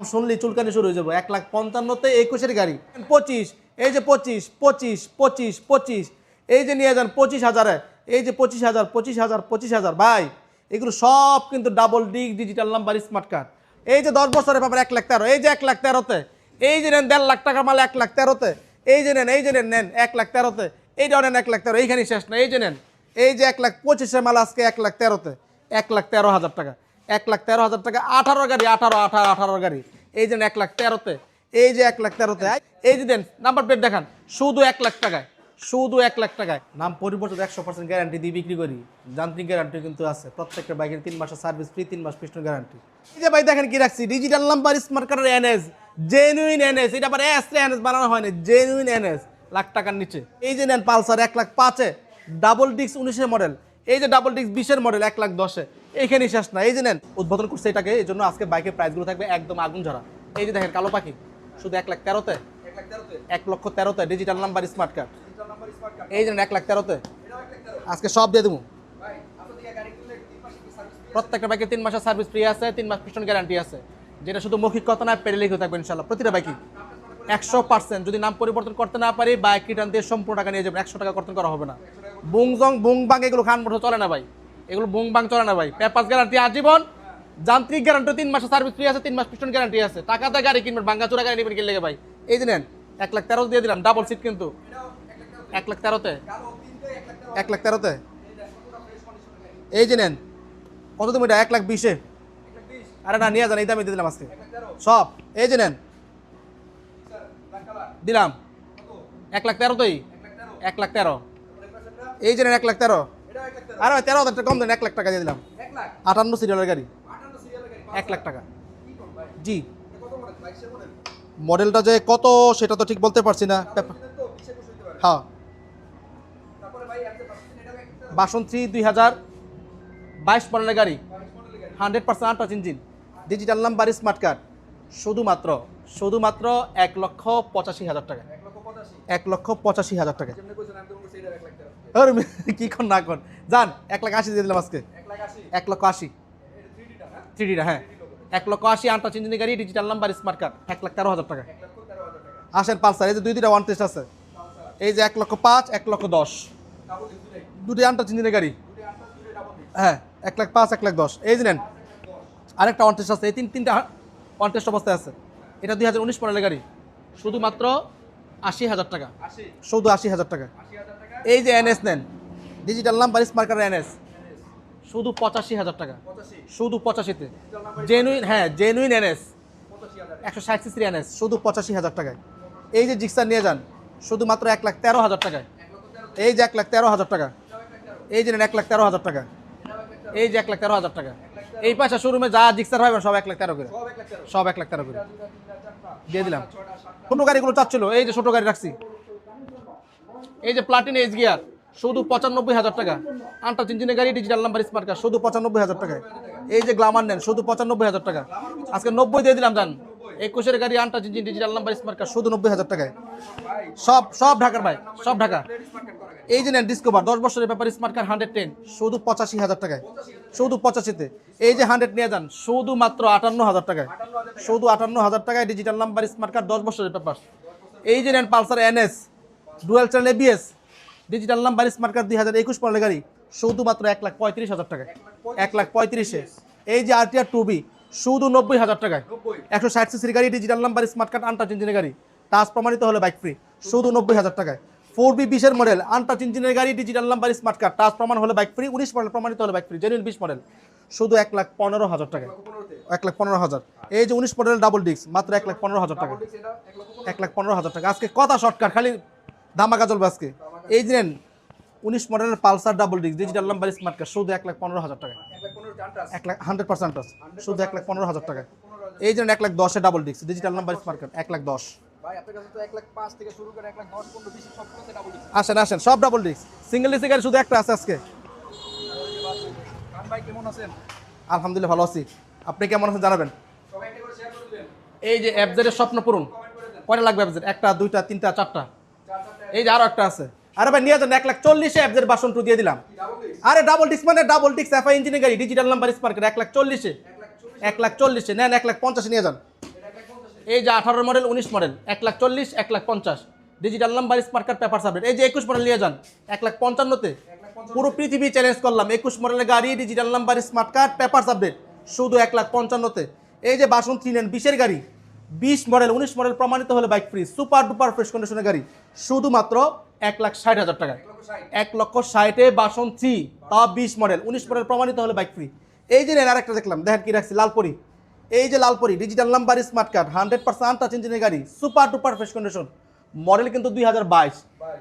শুনলি চুলকানি শুরু হয়ে যাব এক লাখ পঞ্চান্নতে একুশের গাড়ি পঁচিশ এই যে পঁচিশ পঁচিশ পঁচিশ পঁচিশ এই যে নিয়ে যান পঁচিশ হাজারে এই যে পঁচিশ হাজার পঁচিশ হাজার পঁচিশ হাজার ভাই এগুলো সব কিন্তু ডাবল ডিগ ডিজিটাল নাম্বার স্মার্ট কার্ড এই যে দশ বছরের ব্যাপারে এক লাখ তেরো এই যে এক লাখ তেরোতে এই যে নেন দেড় লাখ টাকা মাল এক লাখ তেরোতে এই যে নেন এই যে নেন নেন এক লাখ তেরোতে এইটাও নেন এক লাখ তেরো এইখানে শেষ না এই যে নেন এই যে এক লাখ পঁচিশের মাল আজকে এক লাখ তেরোতে এক লাখ তেরো হাজার টাকা এক লাখ তেরো হাজার টাকা, আঠারো গাড়ি, আঠারো আঠারো আঠারো গাড়ি। এই যে এক লাখ তেরোতে, এই যে এক লাখ তেরোতে এই যে দেন নাম্বার প্লেট দেখান। শুধু এক লাখ টাকায়, শুধু এক লাখ টাকায়। নাম পরিবর্তন একশো পার্সেন্ট গ্যারান্টি দিয়ে বিক্রি করি। যান্ত্রিক গ্যারান্টি কিন্তু আছে। প্রত্যেকটা বাইকের তিন মাসের সার্ভিস ফ্রি তিন মাস পিস্টন গ্যারান্টি এই যে ভাই দেখেন কি রাখছি ডিজিটাল নাম্বার স্মার্ট কার্ডের এনএস জেনুইন এনএস এটা আবার এস এনএস বানানো হয়নি জেনুইন এনএস লাখ টাকার নিচে। এই যে নেন পালসার, এক লাখ পাঁচে ডাবল ডিস্ক উনিশের মডেল এই যে ডাবল ডিস্ক বিশের মডেল এক লাখ দশে এইখানে শেষ না। এই যে নেন, উদ্বোধন করছে এটাকে, এই জন্য আজকে বাইকের প্রাইসগুলো থাকবে একদম আগুন ঝরা। এই যে দেখেন, কালো পাখি, শুধু এক লাখ তেরোতে, এক লক্ষ তেরোতে ডিজিটাল নাম্বার স্মার্ট কার্ড এই যে এক লাখ তেরোতে, আজকে সব দিয়ে দেবো। প্রত্যেকটা বাইকে তিন মাসের সার্ভিস ফ্রি আছে, তিন মাস পিছন গ্যারান্টি আছে। যেটা শুধু মৌখিক কথা না পেরে লিখে থাকবে ইনশাল্লাহ প্রতিটা বাইকই একশো পার্সেন্ট যদি নাম পরিবর্তন করতে না পারি বাইক রিটার্ন দিয়ে সম্পূর্ণ টাকা নিয়ে যাবেন, একশো টাকা কর্তন করা হবে না। বুংজং বুং বাং এগুলো খান মোটর চলে না ভাই। এগুলো বুং বাং চলে না ভাই। পেপার গ্যারান্টি আজীবন। যান্ত্রিক গ্যারান্টি, তিন মাসের সার্ভিস ফ্রি আছে, তিন মাস পিছন গ্যারান্টি আছে। টাকাতে গাড়ি কিনবেন, ভাঙ্গা চোরা গাড়ি নেবেন কিনলে ভাই। এই নেন, এক লাখ তেরো দিয়ে দিলাম ডাবল সিট কিন্তু। এক লাখ তেরোতে? এক লাখ তেরোতে? এই যে নেন, কত তুমি এটা? এক লাখ বিশে? আরে না, নিয়ে যান, এই দামে দিয়ে দিলাম আজকে। সব, এই যে নেন, দিলাম। এক লাখ তেরোতেই? এক লাখ তেরো? এই যে এক লাখ তেরো। আরে তেরো হাজার টাকা কম দেন এক লাখ টাকা দিয়ে দিলাম। আটান্ন সিরিয়ালের গাড়ি। এক লাখ টাকা। জি। মডেলটা যে কত সেটা তো ঠিক বলতে পারছি না। হ্যাঁ। বাসন্তী দুই হাজার বাইশ মডেলের গাড়ি। Hundred percent untouched engine. Digital number smart card শুধুমাত্র শুধুমাত্র এক লক্ষ পঁচাশি হাজার টাকা এক লক্ষ পঁচাশি হাজার টাকা। কি না কর যান এক লাখ আশি দিয়ে দিলাম আজকে। এক লক্ষ আশি। থ্রি ডিটা হ্যাঁ। এক লক্ষ আশি আনটাচ ইঞ্জিনের গাড়ি ডিজিটাল নাম্বার স্মার্ট কার্ড এক লাখ তেরো হাজার টাকা। আসেন পালসার এই যে দুই দুইটা ওয়ান টেস্ট আছে। এই যে এক লক্ষ পাঁচ এক লক্ষ দশ। দুটি আনটাচ ইঞ্জিনের গাড়ি। হ্যাঁ এক লাখ পাঁচ এক লাখ দশ। এই যে নেন আরেকটা ওয়ান টেস্ট আছে। এই তিন তিনটা ওয়ান টেস্ট অবস্থায় আছে। এটা দুই হাজার উনিশ মডেলের গাড়ি। শুধুমাত্র আশি হাজার টাকা। শুধু আশি হাজার টাকা। এই যে এনএস নেন digital number smart card NS. শুধু পঁচাশি হাজার টাকা। শুধু পঁচাশিতে। জেনুইন হ্যাঁ জেনুইন এনএস। একশো ষাট সিসির এনএস শুধু পঁচাশি হাজার টাকায়। এই যে জিক্সার নিয়ে যান শুধুমাত্র এক লাখ তেরো হাজার টাকায়। এই যে এক লাখ তেরো হাজার টাকা। এই যে নেন এক লাখ তেরো হাজার টাকা। এই যে এক লাখ তেরো হাজার টাকা। এই পাশে শোরুমে যা জিক্সার পাবেন সব এক লাখ তেরো করে। সব এক লাখ তেরো করে। দিয়ে দিলাম। ছোটো গাড়িগুলো চাচ্ছিল এই যে ছোটো গাড়ি রাখছি। এই যে প্লাটিন এইচ গিয়ার শুধু পঁচানব্বই হাজার টাকা। আন্টা চিনচিনে গাড়ি ডিজিটাল নাম্বার স্মার্ট কার্ড শুধু পঁচানব্বই হাজার টাকায়। এই যে গ্লামার নেন শুধু পঁচানব্বই হাজার টাকা। আজকে নব্বই দিয়ে দিলাম জান। একুশের গাড়ি untouched engine digital number smart শুধু নব্বই হাজার টাকায়। সব সব ঢাকার ভাই, সব ঢাকা। এই যে নেন ডিসকভার দশ বছরের ব্যাপারে স্মার্ট কার্ড হান্ড্রেড টেন শুধু পঁচাশি হাজার টাকায়। শুধু পঁচাশিতে। এই যে হান্ড্রেড নিয়ে যান শুধুমাত্র আটান্ন হাজার টাকায়। শুধু আটান্ন হাজার টাকায় ডিজিটাল নাম্বার স্মার্ট কার্ড দশ বছরের পেপার এই যে নেন Pulsar NS dual channel ABS digital number smart card দুই হাজার একুশ মডেলের গাড়ি, শুধুমাত্র এক লাখ পঁয়ত্রিশ হাজার টাকায়। এক লাখ পঁয়ত্রিশে। এই যে আরটিআর টু বি শুধু নব্বই হাজার টাকায়। একশো ষাট সিসির গাড়ি digital number smart card untouched ইঞ্জিনের গাড়ি। টাচ প্রমাণিত হলে বাইক ফ্রি শুধু নব্বই হাজার টাকায়। ফোর বি বিশের মডেল আনটাচ ইঞ্জিনের গাড়ি digital number smart card touch প্রমাণ হলে বাইক ফ্রি উনিশ মডেল প্রমাণিত হলে বাইক ফ্রি জেনুইন বিশ মডেল শুধু এক লাখ পনেরো হাজার টাকা এক লাখ পনেরো হাজার। এই যে উনিশ মডেল ডাবল ডিস্ক মাত্র এক লাখ পনেরো হাজার টাকা এক লাখ পনেরো হাজার টাকা। আজকে কথা শর্টকাট খালি ধামাকা চলবে আজকে। এই যে উনিশ মডেলের Pulsar double disc digital number smart card শুধু এক লাখ পনেরো হাজার টাকা এক লাখ হান্ড্রেড পার্সেন্ট শুধু এক লাখ পনেরো হাজার টাকা। এই জন্য এক লাখ দশে double disc digital number smart card এক লাখ দশ। আসেন আসেন সব ডাবল ডিস্ক সিঙ্গেল ডিস্ক গাড়ি শুধু একটা আছে আজকে। আলহামদুলিল্লাহ ভালো আছি। আপনি কেমন আছেন জানাবেন? এই যে অ্যাপজেটের স্বপ্ন পূরণ। কয়টা লাগবে অ্যাপজেট একটা দুইটা তিনটা চারটা। এই যে আরও একটা আছে। আরে ভাই নিয়ে যান এক লাখ চল্লিশে অ্যাপজেট বাসন টু দিয়ে দিলাম। আরে ডাবল ডিস্ক মানে ডাবল ডিস্ক এফআই ইঞ্জিনের গাড়ি ডিজিটাল নাম্বার স্পার্কের এক লাখ চল্লিশে এক লাখ চল্লিশে নেন এক লাখ পঞ্চাশে নিয়ে যান। এই যে আঠারো মডেল উনিশ মডেল এক লাখ চল্লিশ, এক লাখ পঞ্চাশ। Digital number smart card paper submit এই যে একুশ মডেল নিয়ে যান, এক লাখ পঞ্চান্নতে পুরো পৃথিবী চ্যালেঞ্জ করলাম, একুশ মডেলের গাড়ি digital number smart card paper submit শুধু এক লাখ পঞ্চান্নতে এই যে বাসন থ্রি নেন, বিশের গাড়ি। বিশ মডেল উনিশ মডেল প্রমাণিত হলে bike free super duper fresh কন্ডিশনের গাড়ি শুধুমাত্র এক লাখ ষাট হাজার টাকায় এক লক্ষ ষাটে। বাসন থ্রি তা বিশ মডেল উনিশ মডেল প্রমাণিত হলে বাইক ফ্রি এই যে নেন আরেকটা দেখলাম দেখেন কি রাখছি লালপরি। এই যে Lalpari digital number smart card hundred percent touch ইঞ্জিনের গাড়ি super duper fresh condition model কিন্তু দুই হাজার বাইশ।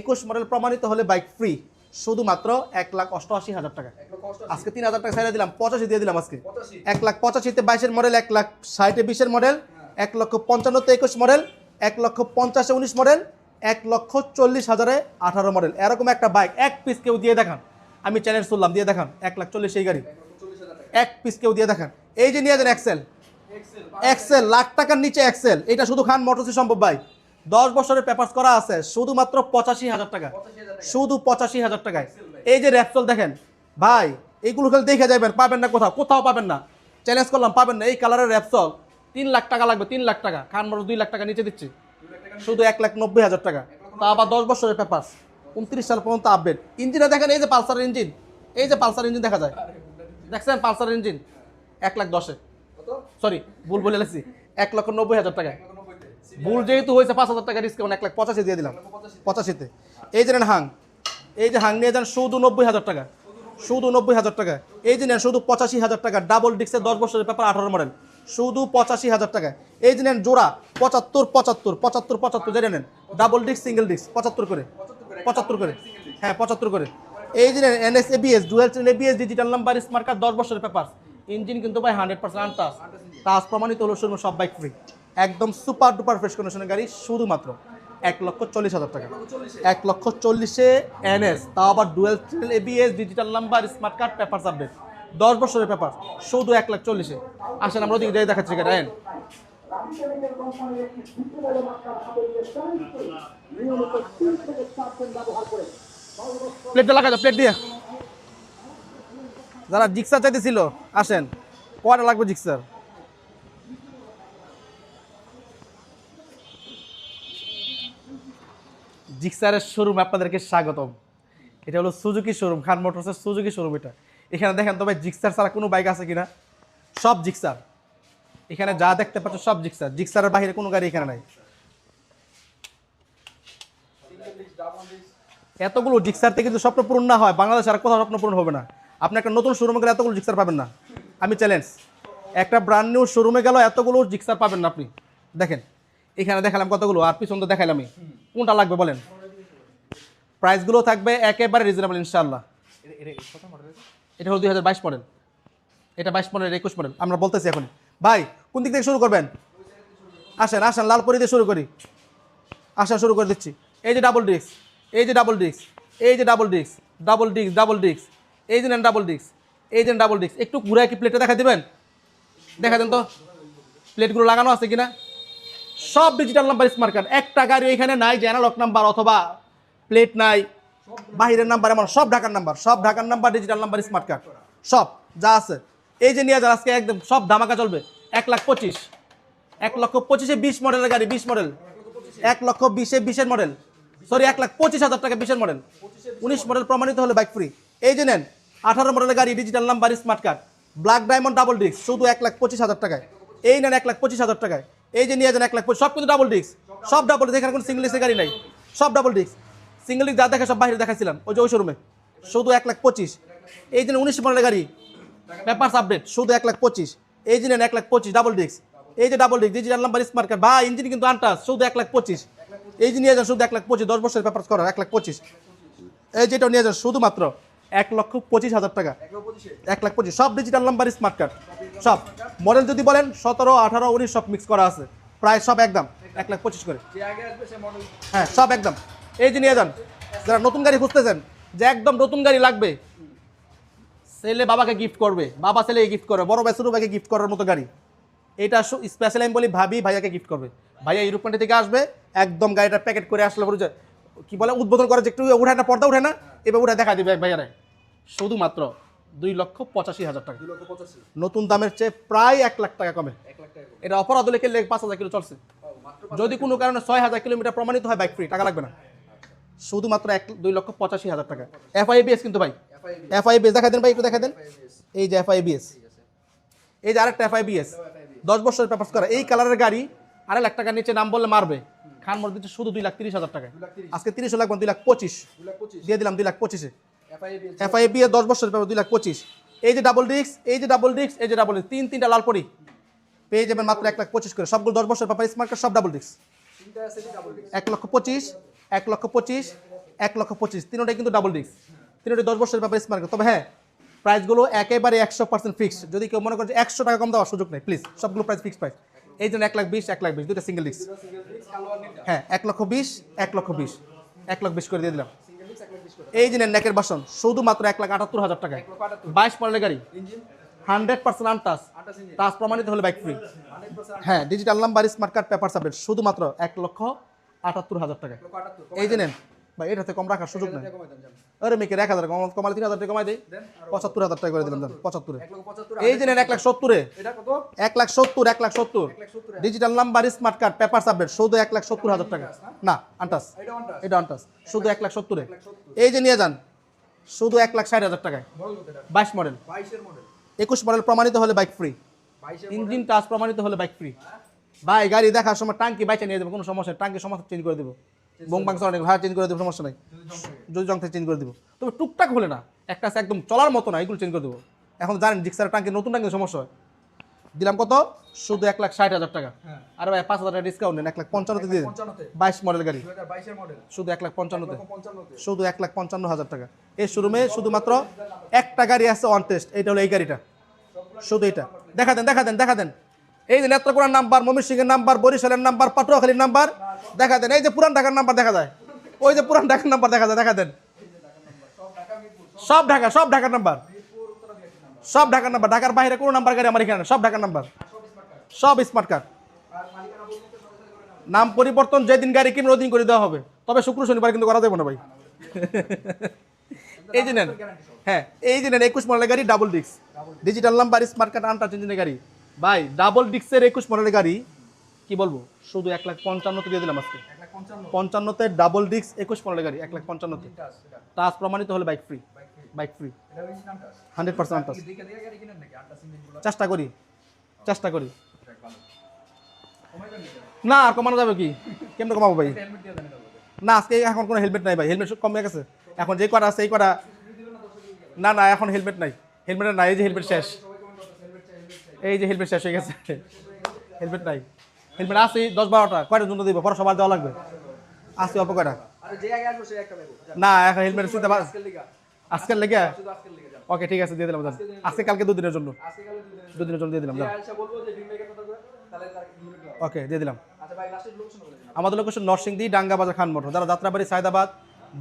একুশ মডেল প্রমাণিত হলে বাইক ফ্রি শুধুমাত্র এক লাখ অষ্টআশি হাজার টাকা। আজকে তিন হাজার টাকা ছেড়ে দিলাম পঁচাশি দিয়ে দিলাম আজকে। এক লাখ পঁচাশিতে বাইশের মডেল এক লাখ ষাটে বিশের মডেল এক লক্ষ পঞ্চান্নতে একুশ মডেল, এক লক্ষ পঞ্চাশে উনিশ মডেল, এক লক্ষ চল্লিশ হাজারে আঠারো মডেল। এরকম একটা বাইক এক পিস কেউ দিয়ে দেখান। আমি চ্যালেঞ্জ করলাম দিয়ে দেখান। এক লাখ চল্লিশ এই গাড়ি। এক পিস কেউ দিয়ে দেখান। এই যে নিয়ে যান এক্সেল এক্সেল লাখ টাকার নিচে এক্সেল এটা শুধু খান মোটরসি সম্ভব ভাই। দশ বছরের পেপার্স করা আছে, শুধুমাত্র পঁচাশি হাজার টাকা। শুধু পঁচাশি হাজার টাকায়। এই যে র্যাপসল দেখেন, ভাই এইগুলো খেলে দেখে যাবেন, পাবেন না কোথাও কোথাও পাবেন না। চ্যালেঞ্জ করলাম, পাবেন না। এই কালারের র্যাপসল তিন লাখ টাকা লাগবে, তিন লাখ টাকা। খান মোটর দুই লাখ টাকা নিচে দিচ্ছি। টাকা শুধু এক লাখ নব্বই হাজার টাকা। তা আবার দশ বছরের পেপার। উনত্রিশ সাল পর্যন্ত আপডেট ইঞ্জিনটা দেখেন, এই যে পালসার ইঞ্জিন। এই যে পালসার ইঞ্জিন দেখা যায়। দেখছেন পালসার ইঞ্জিন? এক লাখ দশে। সরি ভুল বলে গেছি এক লক্ষ নব্বই হাজার নব্বইতে ভুল যেহেতু হয়েছে, পাঁচ হাজার টাকা ডিসকাউন্ট এক লাখ পঁচাশি দিয়ে দিলাম। পঁচাশিতে। এই যে নেন হাং। এই যে হাং নিয়ে যান, শুধু নব্বই হাজার টাকা। শুধু নব্বই হাজার টাকা। এই যে নেন, শুধু পঁচাশি হাজার টাকা। ডাবল ডিস্কের দশ বছরের পেপার আঠারো মডেল শুধু পঁচাশি হাজার টাকা এই যে নেন জোড়া, পঁচাত্তর পঁচাত্তর পঁচাত্তর পঁচাত্তর জেনে নেন ডাবল ডিস্ক সিঙ্গেল ডিস্ক পঁচাত্তর করে পঁচাত্তর করে। হ্যাঁ পঁচাত্তর করে। এই যে NS ABS dual chain ABS digital number smart card দশ বছরের পেপার ইঞ্জিন কিন্তু ভাই হান্ড্রেড পার্সেন্ট আনটাস টাচ প্রমাণিত হলো শুধু সব বাইক ফ্রি একদম সুপার ডুপার ফ্রেশ কন্ডিশনের গাড়ি, শুধুমাত্র এক লক্ষ চল্লিশ হাজার টাকা। এক লক্ষ চল্লিশে এনএস তাও আবার dual channel ABS digital number smart card paper update দশ বছরের পেপার শুধু এক লাখ চল্লিশে। আসেন, আমরা ওদিকে দেখাচ্ছি গাড়ি আইন প্লেটটা লাগা প্লেট দিয়ে। যারা জিক্সার চাইতেছিল, আসেন। কয়টা লাগবে জিক্সার? জিক্সারের শোরুম আপনাদেরকে স্বাগতম। এটা হলো সুজুকি শোরুম খান মোটরসের সুজুকি শোরুম এটা। এখানে দেখেন তো ভাই, জিক্সার ছাড়া কোনো বাইক আছে কিনা? সব জিক্সার। এখানে যা দেখতে পাচ্ছ সব জিক্সার। জিক্সারের বাইরে কোনো গাড়ি এখানে নাই। এতগুলো জিক্সার থেকে যদি স্বপ্ন পূরণ না হয়, বাংলাদেশে আর কোথাও স্বপ্ন পূরণ হবে না। আপনি একটা নতুন শোরুমে গেলে এতগুলো জিক্সার পাবেন না। আমি চ্যালেঞ্জ একটা ব্র্যান্ড নিউ শোরুমে গেল এতগুলো জিক্সার পাবেন না আপনি। দেখেন, এখানে দেখালাম কতগুলো, আর পিছন তো দেখালামই কোনটা লাগবে বলেন? প্রাইসগুলো থাকবে একেবারে রিজনেবল ইনশাল্লাহ এটা হলো দুই হাজার বাইশ মডেল। এটা বাইশ মডেল একুশ মডেল। আমরা বলতেছি এখন। ভাই, কোন দিক থেকে শুরু করবেন? আসেন আসেন, লাল পরি দিয়ে শুরু করি। আসা শুরু করে দিচ্ছি। এই যে ডাবল ডিস্ক এই যে ডাবল ডিস্ক এই যে double disc double disc double disc এই যে ডাবল ডিস্ক এই যে ডাবল ডিস্ক একটু ঘুরে কি প্লেটটা দেখা দেবেন? দেখা দেন তো। প্লেটগুলো লাগানো আছে কিনা? সব ডিজিটাল নাম্বার স্মার্ট কার্ড একটা গাড়ি এখানে নাই যে অ্যানালগ নাম্বার অথবা প্লেট নাই। বাহিরের নাম্বার এমন, সব ঢাকার নাম্বার, সব ঢাকার number digital number smart card সব, যা আছে। এই যে নিয়ে যান আজকে একদম সব ধামাকা চলবে, এক লাখ পঁচিশ, এক লক্ষ পঁচিশে বিশ মডেলের গাড়ি, বিশ মডেল এক লক্ষ বিশে বিশের মডেল সরি এক লাখ পঁচিশ হাজার টাকা বিশের মডেল উনিশ মডেল প্রমাণিত হলে বাইক ফ্রি এই যে নেন, আঠারো মডেলের গাড়ি digital number smart card black diamond double disc শুধু এক লাখ পঁচিশ হাজার টাকায়। এই নেন এক লাখ পঁচিশ হাজার টাকায়। এই যে নিয়ে যান এক লাখ সব কিন্তু ডাবল ডিস্ক সব ডাবল ডিস্ক এখানে কোনো সিঙ্গল গাড়ি নাই, সব ডাবল ডিস্ক সিঙ্গল ডিস্ক যা দেখে সব বাইরে দেখাইছিলাম। ওই যে ওই শোরুমে শুধু এক লাখ পঁচিশ। এই যে উনিশ মডেলের গাড়ি। পেপারস আপডেট শুধু এক লাখ পঁচিশ। এই নেন এক লাখ পঁচিশ ডাবল ডিস্ক এই যে double disc digital number smart card বা ইঞ্জিন কিন্তু আনটাস। শুধু এক লাখ পঁচিশ। এই যে নিয়ে যান শুধু এক লাখ পঁচিশ। দশ বছরের পেপারস করা এক লাখ পঁচিশ। এই যেটা নিয়ে যান শুধুমাত্র এক লক্ষ পঁচিশ হাজার টাকা। এক লাখ পঁচিশ? সব ডিজিটাল নাম্বার স্মার্ট কার্ড সব। মডেল যদি বলেন সতেরো আঠারো উনিশ সব মিক্স করা আছে। প্রায় সব একদম। এক লাখ পঁচিশ করে। হ্যাঁ সব একদম। এই যে নিয়ে যান যারা নতুন গাড়ি খুঁজতেছেন যে একদম নতুন গাড়ি লাগবে ছেলে বাবাকে গিফট করবে বাবা ছেলেকে গিফট করবে বড় ভাই ছোটো ভাইকে গিফট করার মতো গাড়ি। এটা স্পেশাল আমি বলি ভাবি ভাইয়াকে গিফট করবে। ভাইয়া ইউরোপ কান্ট্রি থেকে আসবে একদম গাড়িটা প্যাকেট করে আসলে পরে কি বলে উদ্বোধন করে যে একটু উঠায় না পর্দা উঠে না এবার উঠে দেখা দিবে ভাইয়ারে। শুধুমাত্র দুই লক্ষ পঁচাশি হাজার টাকা। দুই লক্ষ পঁচাশি। নতুন দামের চেয়ে প্রায় এক লাখ টাকা কমে। লাখ। এটা অপরাধ হলে খেললে পাঁচ হাজার কিলো চলছে। যদি কোনো কারণে ছয় হাজার কিলোমিটার প্রমাণিত হয় বাইক ফ্রি টাকা লাগবে না। শুধুমাত্র এক দুই লক্ষ পঁচাশি হাজার টাকা। এফআইবিএস কিন্তু ভাই। এফআইবিএস দেখা দেন ভাই, একটু দেখা দেন এই যে এফআইবিএস এই যে আরেকটা এফআইবিএস দশ বছরের পেপার্স করা। এই কালারের গাড়ি আড়াই লাখ টাকার নিচে নাম বললে মারবে। খান মোড় দিচ্ছে শুধু দুই লাখ তিরিশ হাজার টাকা আজকে তিরিশ লাখ দুই লাখ পঁচিশ। দিয়ে দিলাম দুই লাখ পঁচিশে। এফআইবি দশ বছরের পেপার দুই লাখ পঁচিশ। এই যে ডাবল ডিস্ক এই যে ডাবল ডিস্ক এই যে ডাবল ডিস্ক তিন তিনটা লাল পরি। পেয়ে যাবেন মাত্র এক লাখ পঁচিশ করে। সবগুলো দশ বছরের পেপার স্মার্ট সব ডাবল ডিস্ক এক লক্ষ পঁচিশ। এক লক্ষ পঁচিশ, এক লক্ষ পঁচিশ। তিনটাই কিন্তু ডাবল ডিস্ক তিনটাই দশ বছরের ব্যাপারে স্মার্ট তবে হ্যাঁ প্রাইসগুলো একেবারে একশো পার্সেন্ট ফিক্সড যদি কেউ মনে করে যে একশো টাকা কম দেওয়ার সুযোগ নেই প্লিজ সবগুলো প্রাইস ফিক্সড প্রাইস এই জন্য এক লাখ বিশ, এক লাখ বিশ দুটো সিঙ্গেল ডিস্ক হ্যাঁ এক লক্ষ বিশ, এক লক্ষ বিশ। এক লাখ বিশ করে দিয়ে দিলাম। এই যে নেকের বাসন, শুধুমাত্র এক লাখ আটাত্তর হাজার টাকায়। বাইশ মডেলের গাড়ি। Hundred percent আনটাস। টাচ প্রমাণিত হলে বাইক ফ্রি হ্যাঁ digital number smart card paper submit শুধুমাত্র এক লক্ষ আটাত্তর হাজার আটাত্তর এই যে নেন। ভাই এটাতে কম রাখার সুযোগ নেই। আরে মেকের এক হাজার কম কমালে তিন হাজার টাকা কমাই দেয় পঁচাত্তর হাজার টাকা করে দিলাম দেন পঁচাত্তরে। এই যে নেন এক লাখ সত্তরে। এক লাখ সত্তর এক লাখ সত্তর। Digital number smart card paper submit শুধু এক লাখ সত্তর হাজার টাকা। না আনটাস এটা আনটাস শুধু এক লাখ সত্তরে। এই যে নিয়ে যান শুধু এক লাখ ষাট হাজার টাকায়। বাইশ মডেল। বাইশের মডেল। একুশ মডেল প্রমাণিত হলে বাইক ফ্রি ইঞ্জিন টাচ প্রমাণিত হলে বাইক ফ্রি ভাই গাড়ি দেখার সময় টাঙ্কি বাইচে নিয়ে দেবো কোনো সমস্যা নেই। টাঙ্কি সমস্যা চেঞ্জ করে দেবো। বং বাং অনেক ভাড়া চেঞ্জ করে দেবো সমস্যা নেই। যদি জং থেকে। চেঞ্জ করে দেবো। তবে টুকটাক হলে না একটা আছে একদম চলার মতো না এগুলো চেঞ্জ করে দেবো। এখন জানেন জিক্সার টাঙ্কি নতুন টাঙ্কি সমস্যা হয়। দিলাম কত? শুধু এক লাখ ষাট হাজার টাকা। হ্যাঁ। আরে ভাই পাঁচ হাজার টাকা ডিসকাউন্ট নেন এক লাখ পঞ্চান্নতে দিয়ে বাইশ মডেল গাড়ি। শুধু এক লাখ পঞ্চান্নতে। শুধু এক লাখ পঞ্চান্ন হাজার টাকা। এই শোরুমে শুধুমাত্র একটা গাড়ি আছে অন টেস্ট এইটা হলো এই গাড়িটা। শুধু এটা দেখা দেন দেখা দেন দেখা দেন। এই যে নেত্রকোনার নাম্বার মমির সিংহের নাম্বার, বরিশালের নাম্বার, পাটুয়াখালীর নাম্বার, দেখা দেন। এই যে পুরান ঢাকার নাম্বার দেখা যায়। ওই যে পুরান ঢাকার নাম্বার দেখা যায়, দেখা দেন। সব ঢাকা, সব ঢাকার নাম্বার। সব ঢাকার নাম্বার। ঢাকার বাইরে কোনো নাম্বার গাড়ি আমার এখানে সব ঢাকার নাম্বার। সব স্মার্ট কার্ড। নাম পরিবর্তন যেদিন গাড়ি কিনবে ওই দিন করে দেওয়া হবে। তবে শুক্র শনিবার কিন্তু করা যাবে না ভাই। এই যে নেন। হ্যাঁ এই যে নেন, একুশ মডেলের গাড়ি double disc digital number smart card untouched ইঞ্জিনের গাড়ি। ভাই ডাবল ডিস্কের একুশ মডেলের গাড়ি কি বলব? শুধু এক লাখ পঞ্চান্নতে দিয়ে দিলাম আজকে। পঞ্চান্ন। পঞ্চান্নতে ডাবল ডিস্ক একুশ মডেলের গাড়ি এক লাখ পঞ্চান্নতে। টাচ প্রমাণিত হলে bike free bike free hundred percent untouched চেষ্টা করি চেষ্টা করি। না আর কমানো যাবে কি? কেমনে কমাবো ভাই? না আজকে এখন কোনো হেলমেট নাই ভাই হেলমেট সব কমে গেছে। এখন যে করা আছে এই করা না না এখন হেলমেট নাই। হেলমেট নাই এই যে হেলমেট শেষ সবাই কমেন্ট করতেছে হেলমেট চাই হেলমেট চাই এই যে হেলমেট শেষ হয়ে গেছে। হেলমেট নাই। হেলমেট আছে দশ বারোটা। কয়টার জন্য দিব? পরে সবার দেওয়া লাগবে। আছে অল্প কয়টা। না এখন হেলমেট চিন্তা আজকের লেগে। ওকে ঠিক আছে দিয়ে দিলাম যান। আজকে কালকে দুদিনের জন্য। দুদিনের জন্য। দিয়ে দিলাম ওকে দিয়ে দিলাম। আচ্ছা ভাই আমাদের লোকেশন নরসিংদী ডাঙ্গা বাজার খান মোটর যারা যাত্রাবাড়ি সায়দাবাদ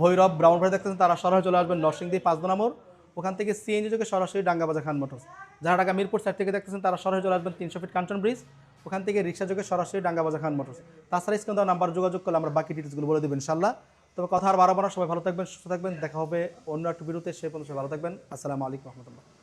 ভৈরব ব্রাউনবাড়ি দেখতেছেন তারা সরাসরি চলে আসবেন নরসিংদী পাঁচ নম্বর ওখান থেকে সিএনজি যোগে সরাসরি ডাঙ্গা বাজার খান মোটর যারা ঢাকা মিরপুর সাইড থেকে দেখতেছেন, তারা সরাসরি চলে আসবেন তিনশো ফিট কাঞ্চন ব্রিজ ওখান থেকে রিক্সা যোগে সরাসরি ডাঙ্গা বাজার খান মোটর তাছাড়া স্ক্রিন দেওয়া নাম্বার যোগাযোগ করলে আমরা বাকি ডিটেলসগুলো বলে দেবেন ইনশাল্লাহ তবে কথা আর বারবার সবাই ভালো থাকবেন, সুস্থ থাকবেন, দেখা হবে অন্য একটু বিরুদ্ধে সে পর্যন্ত ভালো থাকবেন। আসসালামু আলাইকুম রহমতুল্লাহ।